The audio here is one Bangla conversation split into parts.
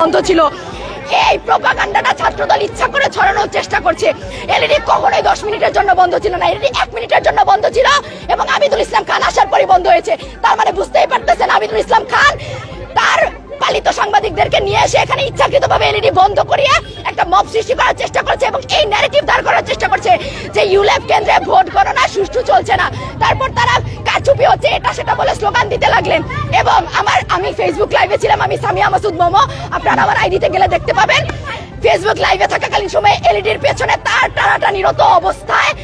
বন্ধ ছিল। এই প্রোপাগান্ডাটা ছাত্রদল ইচ্ছা করে ছড়ানোর চেষ্টা করছে। এলইডি কখনোই দশ মিনিটের জন্য বন্ধ ছিল না। এলইডি এক মিনিটের জন্য বন্ধ ছিল এবং আবিদুল ইসলাম খান আসার পরই বন্ধ হয়েছে। তার মানে বুঝতেই পারতেছেন আবিদুল ইসলাম খান তার পালিত সাংবাদিকদেরকে নিয়ে এসে এখানে ইচ্ছাকৃতভাবে এলইডি বন্ধ করিয়ে একটা মব সৃষ্টি করার চেষ্টা করছে এবং এই ন্যারেটিভ দাঁড় করার চেষ্টা করছে যে ইউল্যাব কেন্দ্রে ভোট গণনা সুষ্ঠু চলছে না। তারপর তারা কারচুপি হচ্ছে, এটা সেটা বলে স্লোগান দিতে লাগলেন। এবং আমার, আমি ফেসবুক লাইভে ছিলাম, আমি সামিয়া মাসুদ মোমো। আপনারা আমার আইডিতে গেলে দেখতে পাবেন। ফেসবুক লাইভে থাকাকালীন সময়ে এলইডির পেছনে তার টানাটানিরত অবস্থায়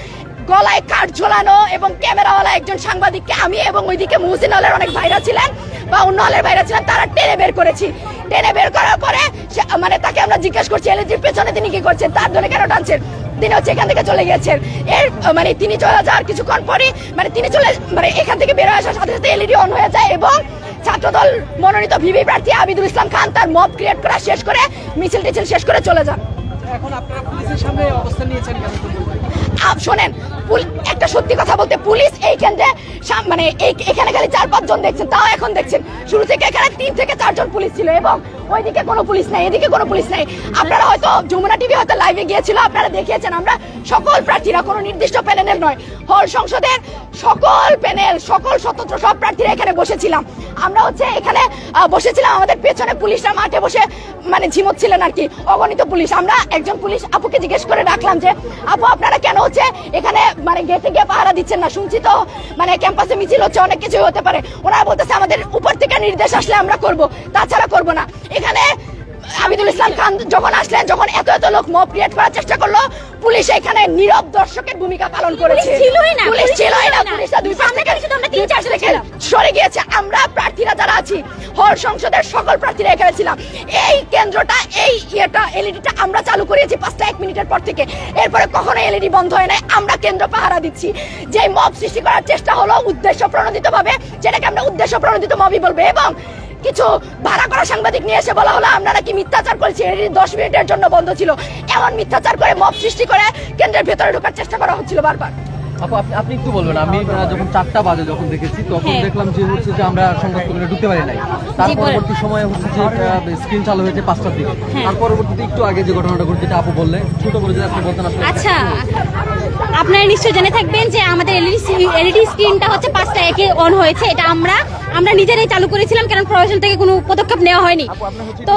গলায় কাঠ ঝোলানো এবং ক্যামেরাওয়ালা একজন সাংবাদিককে আমি এবং ওইদিকে মুহসিন হলের অনেক ভাইরা ছিলেন বা অন্য হলের ভাইরা ছিলেন, তারা টেনে বের করেছি। টেনে বের করার পরে সে- মানে তাকে আমরা জিজ্ঞেস করছি এলইডির পেছনে তিনি কি করছেন? তার ধরে কেন টানছেন? তিনি হচ্ছে এখান থেকে চলে গেছেন। এর মানে তিনি চলে যাওয়ার কিছুক্ষণ পরে মানে তিনি চলে মানে এখান থেকে বের আসার সাথে সাথে এলইডি অন হয়ে যায় এবং ছাত্রদল মনোনীত ভিভি প্রার্থী আবিদুল ইসলাম খান তার মব ক্রিয়েট করা শেষ করে মিছিল টিছিল শেষ করে চলে যান। এখন আপনারা পুলিশের সামনে অবস্থান নিয়েছেন কেন? তো বলবেন? আপ শোনেন একটা সত্যি কথা বলতে পুলিশ এই কেন্দ্রে সাম- মানে এই এখানে খালি চার পাঁচ জন দেখছেন তাও এখন দেখছেন। শুরু থেকে এখানে তিন থেকে চারজন পুলিশ ছিল এবং ওইদিকে কোনো পুলিশ নাই, এদিকে কোনো পুলিশ নাই। আপনারা হয়তো যমুনা টিভি হয়তো লাইভে গিয়েছিল, আপনারা দেখিয়েছেন, আমরা সকল প্রার্থীরা, কোনো নির্দিষ্ট প্যানেলের নয়, হল সংসদের সকল প্যানেল, সকল স্বতন্ত্র সব প্রার্থীরা এখানে বসেছিলাম। আমরা হচ্ছে এখানে বসেছিলাম, আমাদের পেছনে পুলিশরা মাঠে বসে মানে ঝিমোচ্ছিলেন আর কি, অগণিত পুলিশ। আমরা একজন পুলিশ আপুকে জিজ্ঞেস করে রাখলাম যে, আপু, আপনারা কেন হচ্ছে এখানে মানে গেটে গিয়ে পাহারা দিচ্ছেন না? শুনছি তো মানে ক্যাম্পাসে মিছিল হচ্ছে, অনেক কিছু হতে পারে। ওনারা বলতেছে, আমাদের উপর থেকে নির্দেশ আসলে আমরা করব, তাছাড়া করব না। এখানে আবিদুল ইসলাম খান যখন আসলেন যখন এত এত লোক মব ক্রিয়েট করার চেষ্টা করল পুলিশ এখানে নীরব দর্শকের ভূমিকা পালন করেছে। পুলিশ ছিলই না, পুলিশ পুলিশ ছিলই না ছিলই না। পুলিশরা দুই পাশ থেকে তিন পাশ থেকে সরে গিয়েছে। আমরা প্রার্থীরা যারা আছি হল সংসদের সকল প্রার্থীরা এখানে ছিলাম। এই কেন্দ্রটা এই ইয়েটা এলইডিটা আমরা চালু করিয়েছি পাঁচটা এক মিনিটের পর থেকে। এরপরে কখনো এলইডি বন্ধ হয় নাই। আমরা কেন্দ্র পাহারা দিচ্ছি। যে মব সৃষ্টি করার চেষ্টা হলো উদ্দেশ্য প্রণোদিত ভাবে যেটাকে আমরা উদ্দেশ্য প্রণোদিত মবই বলব। এবং কিছু ভাড়া করা সাংবাদিক নিয়ে এসে বলা হলো আমরা নাকি মিথ্যাচার করেছি। এলইডি দশ মিনিটের জন্য বন্ধ ছিল। এমন মিথ্যাচার করে মব সৃষ্টি করে কেন্দ্রের ভেতরে ঢোকার চেষ্টা করা হচ্ছিল বারবার। আপু আপনি একটু বলবেন আমি যখন চারটা বাজে যখন দেখেছি তখন হ্যাঁ। দেখলাম যে হচ্ছে যে আমরা সংবাদ ঢুকতে পারি নাই। তার পরবর্তী সময়ে হচ্ছে যে স্ক্রিন চালু হয়েছে পাঁচটার দিকে। হ্যাঁ। তার পরবর্তীতে একটু আগে যে ঘটনাটা ঘটছে যেটা আপু বললে ছোট করে যদি আপনি বলতেন আচ্ছা আপনারা নিশ্চয়ই জেনে থাকবেন যে আমাদের এলইডি এলইডি স্ক্রিনটা হচ্ছে পাঁচটা একে অন হয়েছে। এটা আমরা আমরা নিজেরাই চালু করেছিলাম কারণ প্রশাসন থেকে কোনো পদক্ষেপ নেওয়া হয়নি। তো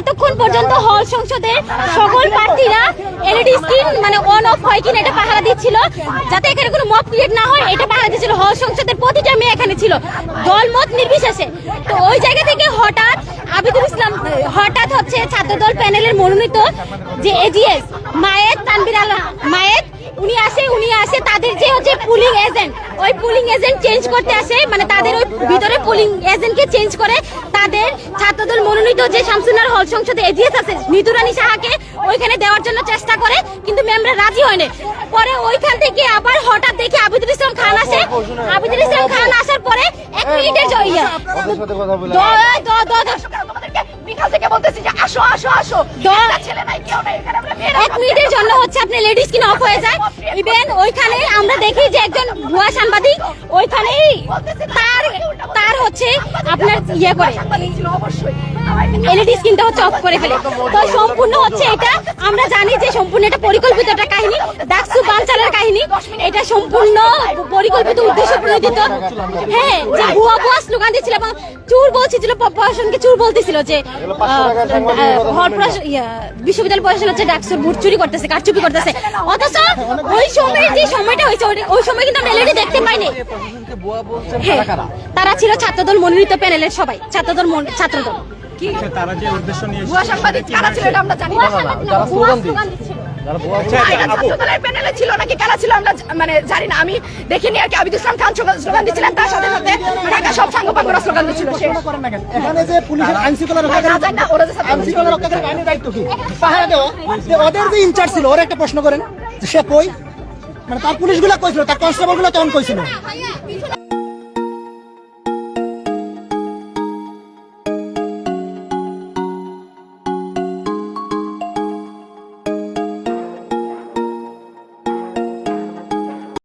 এতক্ষণ পর্যন্ত হল সংসদে সকল প্রার্থীরা এলইডি স্ক্রিন মানে অন অফ হয় কিনা এটা পাহারা দিচ্ছিল। যাতে এখানে কোনো মত ক্রিয়েট না হয় এটা পাহারা দিচ্ছিল। হল সংসদের প্রতিটা মেয়ে এখানে ছিল দলমত নির্বিশেষে। তো ওই জায়গা থেকে হঠাৎ আবিদুল ইসলাম হঠাৎ হচ্ছে ছাত্রদল প্যানেলের মনোনীত যে এজিএস মায়ের তানবির আলম মায়ের উনি আসে উনি আসে তাদের যে হচ্ছে পুলিং এজেন্ট ওই পুলিং এজেন্ট চেঞ্জ করতে আসে মানে তাদের ওই ভিতরে পুলিং এজেন্টকে চেঞ্জ করে তাদের ছাত্রদল মনোনীত যে শামসুনার হল সংসদে এজিএস আছে নিতুরানী সাহাকে ওইখানে দেওয়ার জন্য চেষ্টা করে কিন্তু ম্যামরা রাজি হয়নি পরে ওইখান থেকে আবার হঠাৎ দেখি আবিদুল ইসলাম খান আসে। আবিদুল ইসলাম খান আসার পরে এক মিনিটের জ- ইয়া দ- দ- দ- দ- তোমাদেরকে বিকাল থেকে বলতেছি যে আসো আসো আসো। একটা ছেলে নাই কেউ নাই এখানে আমরা মেয়েরা এক মিনিটের জন্য হচ্ছে আপনি লেডিস কিন অফ হয়ে যায় ইভেন ওইখানে আমরা দেখি যে একজন ভুয়া সাংবাদিক ওইখানেই তার তার হচ্ছে আপনার ইয়ে করে। সাংবাদিক ছিল অবশ্যই। এলইডি স্ক্রিনটা হচ্ছে অফ করে ফেলে। তো সম্পূর্ণ হচ্ছে এটা আমরা জানি যে সম্পূর্ণ এটা পরিকল্পিত একটা কাহিনী। ডাকসু বানচালের কাহিনী এটা সম্পূর্ণ পরিকল্পিত উদ্দেশ্য প্রণোদিত। হ্যাঁ যে ভুয়া ভুয়া স্লোগান দিচ্ছিল এবং চুর বলছিল প্রশাসনকে চুর বলতেছিল যে ইয়া, বিশ্ববিদ্যালয় প্রশাসন হচ্ছে ডাকসুর ভোট চুরি করতেছে কারচুপি করতেছে। অথচ ওই সময় যে সময়টা হয়েছে ওই- সময় কিন্তু আমরা এলইডি দেখতে পাইনি। হ্যাঁ তারা ছিল ছাত্রদল মনোনীত প্যানেলের সবাই ছাত্রদল ছাত্রদল। কি? তারা যে উদ্দেশ্য নিয়ে ভুয়া সাংবাদিক কারা ছিল এটা আমরা জানি না। না, স্লোগান দিচ্ছিল। যারা বুয়া আচ্ছা, না, এটা আপু। ছাত্রদলের প্যানেলে ছিল নাকি? কারা ছিল? আমরা মানে জানি না। আমি দেখিনি আর কি। আবিদুল ইসলাম খান স্লোগান- স্লোগান দিচ্ছিলেন তার সাথে সাথে ঢাকা সব সাংবাদিকরা স্লোগান দিচ্ছিল সে করেন না কেন? এখানে যে পুলিশের আইন শৃঙ্খলা রক্ষাকারী জানি না। ওরা যে ছাত্র আইন শৃঙ্খলা রক্ষাকারী বাহিনীর দায়িত্ব কি? পাহারা দেওয়া ওদের যে ইনচার্জ ছিল ওর একটা প্রশ্ন করেন সে কই? মানে তার পুলিশগুলো কইছিল তার কনস্টেবলগুলো কেমন কইছিল